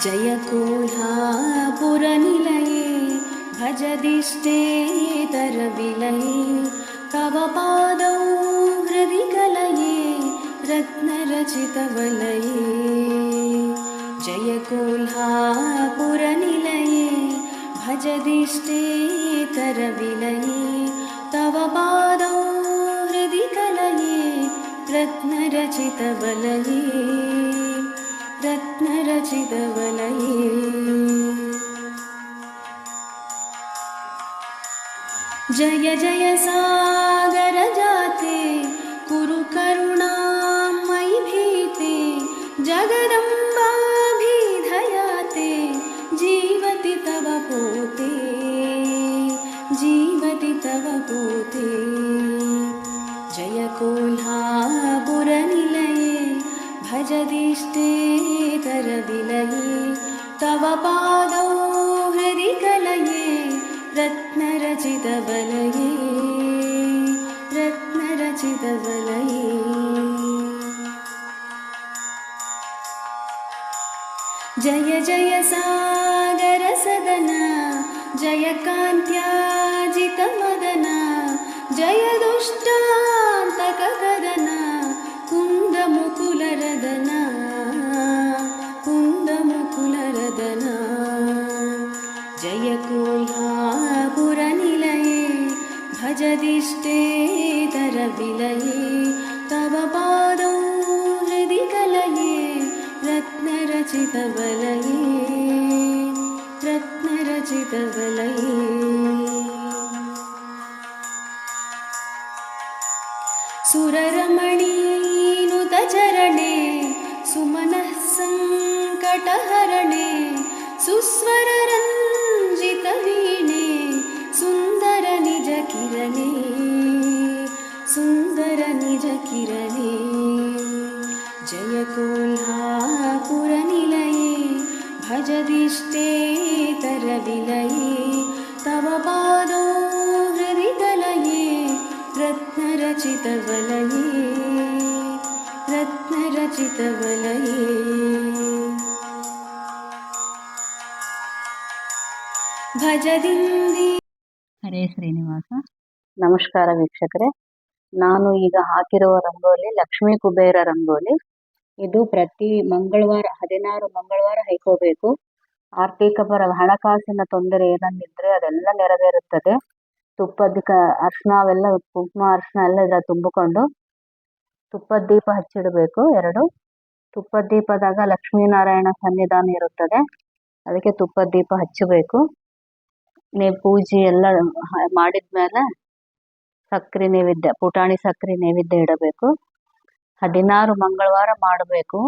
जय कोल्हापुरनिलये भजदिष्टे तरविलये तव पादौ हृदि कलये रत्नरचितवलये। जय कोल्हापुरनिलये भजदिष्टे तरविलये तव पादौ हृदि कलये रत्नरचितवलये रत्नरचितवलये जय जय सागरजाते कुरु करुणां मयि भीते जगदम्बाभिधयाते जीवति तव पोते पादौ हृदि कलये रत्नरचितवलये रत्नरचितवलये। जय जय सागरसदना जय कान्त्याजितमदना जय दुष्टान्तकदना कुन्दमुकुलरदना रत्नरचितवलये रत्नरचितवलये। सुररमणीनुतचरणे सुमनः सङ्कटहरणे सुस्वररञ्जितवीणे सुन्दरनिजकिरणे सुन्दरनिजकिरणे। जय कोल्हापुरनिलये भजदिष्टे तरविलये तव पादौ हृदि कलये रत्नरचितवलये रत्नरचितवलये भजदिन्दी ಹರೇ ಶ್ರೀನಿವಾಸ ನಮಸ್ಕಾರ ವೀಕ್ಷಕರೇ ನಾನು ಈಗ ಹಾಕಿರುವ ರಂಗೋಲಿ ಲಕ್ಷ್ಮೀ ಕುಬೇರ ರಂಗೋಲಿ ಇದು ಪ್ರತಿ ಮಂಗಳವಾರ, ಹದಿನಾರು ಮಂಗಳವಾರ ಹೈಕೋಬೇಕು. ಆರ್ಥಿಕ ಪರ, ಹಣಕಾಸಿನ ತೊಂದರೆ ಏನನ್ನಿದ್ರೆ ಅದೆಲ್ಲ ನೆರವೇರುತ್ತದೆ. ತುಪ್ಪದ ಕ ಅರ್ಶಿನ ಅವೆಲ್ಲ, ಕುಂಕುಮ ಅರ್ಶಿನ ಎಲ್ಲ ಇದ್ರ ತುಂಬಿಕೊಂಡು ತುಪ್ಪದ ದೀಪ ಹಚ್ಚಿಡಬೇಕು ಎರಡು. ತುಪ್ಪದ ದೀಪದಾಗ ಲಕ್ಷ್ಮೀನಾರಾಯಣ ಸನ್ನಿಧಾನ ಇರುತ್ತದೆ. ಅದಕ್ಕೆ ತುಪ್ಪದ ದೀಪ ಹಚ್ಚಬೇಕು ನೀವು ಪೂಜೆ ಎಲ್ಲ ಮಾಡಿದ್ಮೇಲೆ ಸಕ್ಕರೆ ನೈವೇದ್ಯ, ಪುಟಾಣಿ ಸಕ್ಕರೆ ನೈವೇದ್ಯ ಇಡಬೇಕು. ಹದಿನಾರು ಮಂಗಳವಾರ ಮಾಡಬೇಕು.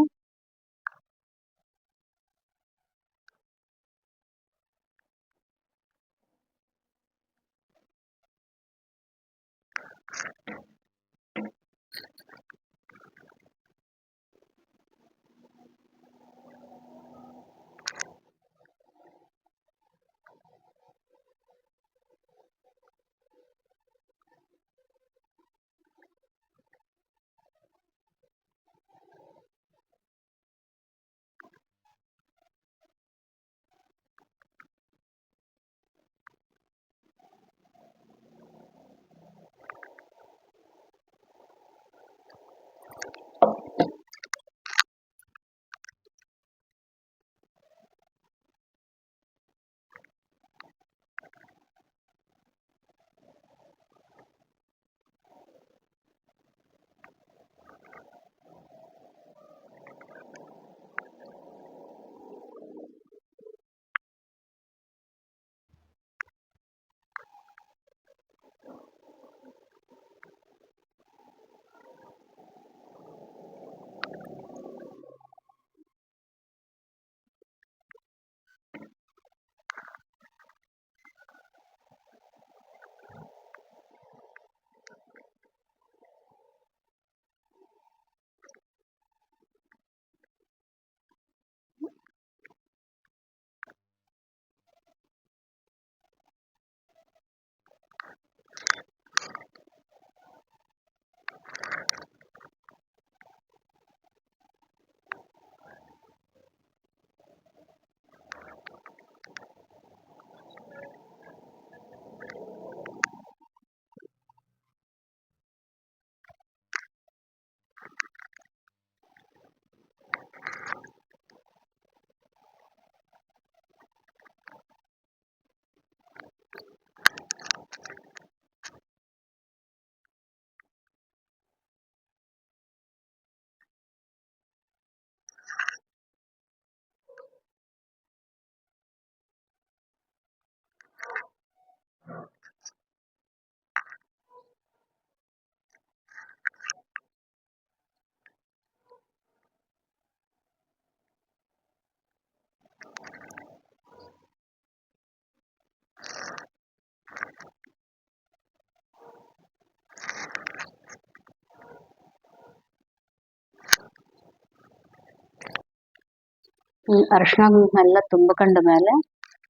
ಕುಂಕುಮ ಎಲ್ಲ ತುಂಬಿಕೊಂಡ ಮೇಲೆ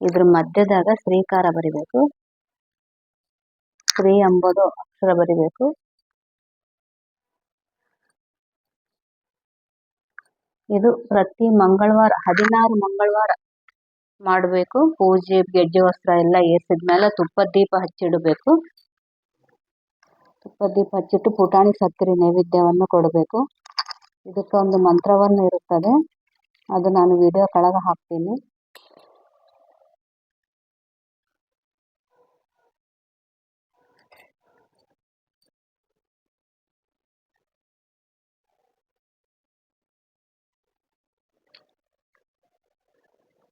ಇದ್ರ ಮಧ್ಯದಾಗ ಶ್ರೀಕಾರ ಬರಿಬೇಕು. ಶ್ರೀ ಎಂಬುದು ಅಕ್ಷರ ಬರಿಬೇಕು. ಇದು ಪ್ರತಿ ಮಂಗಳವಾರ, ಹದಿನಾರು ಮಂಗಳವಾರ ಮಾಡಬೇಕು. ಪೂಜೆ ಗೆಜ್ಜೆ ವಸ್ತ್ರ ಎಲ್ಲ ಏರ್ಸಿದ್ಮೇಲೆ ತುಪ್ಪ ದೀಪ ಹಚ್ಚಿಡಬೇಕು. ತುಪ್ಪ ದೀಪ ಹಚ್ಚಿಟ್ಟು ಪುಟಾಣಿ ಸಕ್ಕರೆ ನೈವೇದ್ಯವನ್ನು ಕೊಡಬೇಕು. ಇದಕ್ಕೊಂದು ಮಂತ್ರವನ್ನು ಇರುತ್ತದೆ. ಅದು ನಾನು ವಿಡಿಯೋ ಕೆಳಗೆ ಹಾಕ್ತೀನಿ.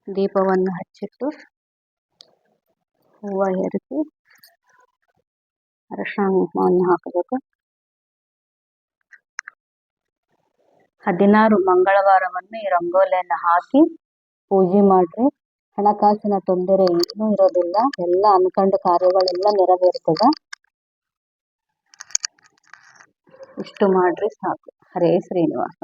ದೀಪವನ್ನು ಹಚ್ಚಿಟ್ಟು ಹೂವು ಏರಿಸಿ ಅರಿಶಿನ ಕುಂಕುಮವನ್ನು ಹಾಕಬೇಕು. ಹದಿನಾರು ಮಂಗಳವಾರವನ್ನು ಈ ರಂಗೋಲಿಯನ್ನು ಹಾಕಿ ಪೂಜೆ ಮಾಡ್ರಿ. ಹಣಕಾಸಿನ ತೊಂದರೆ ಏನೂ ಇರೋದಿಲ್ಲ. ಎಲ್ಲ ಅನ್ಕೊಂಡ ಕಾರ್ಯಗಳೆಲ್ಲ ನೆರವೇರ್ತದ. ಇಷ್ಟು ಮಾಡ್ರಿ ಸಾಕು. ಹರೇ ಶ್ರೀನಿವಾಸ.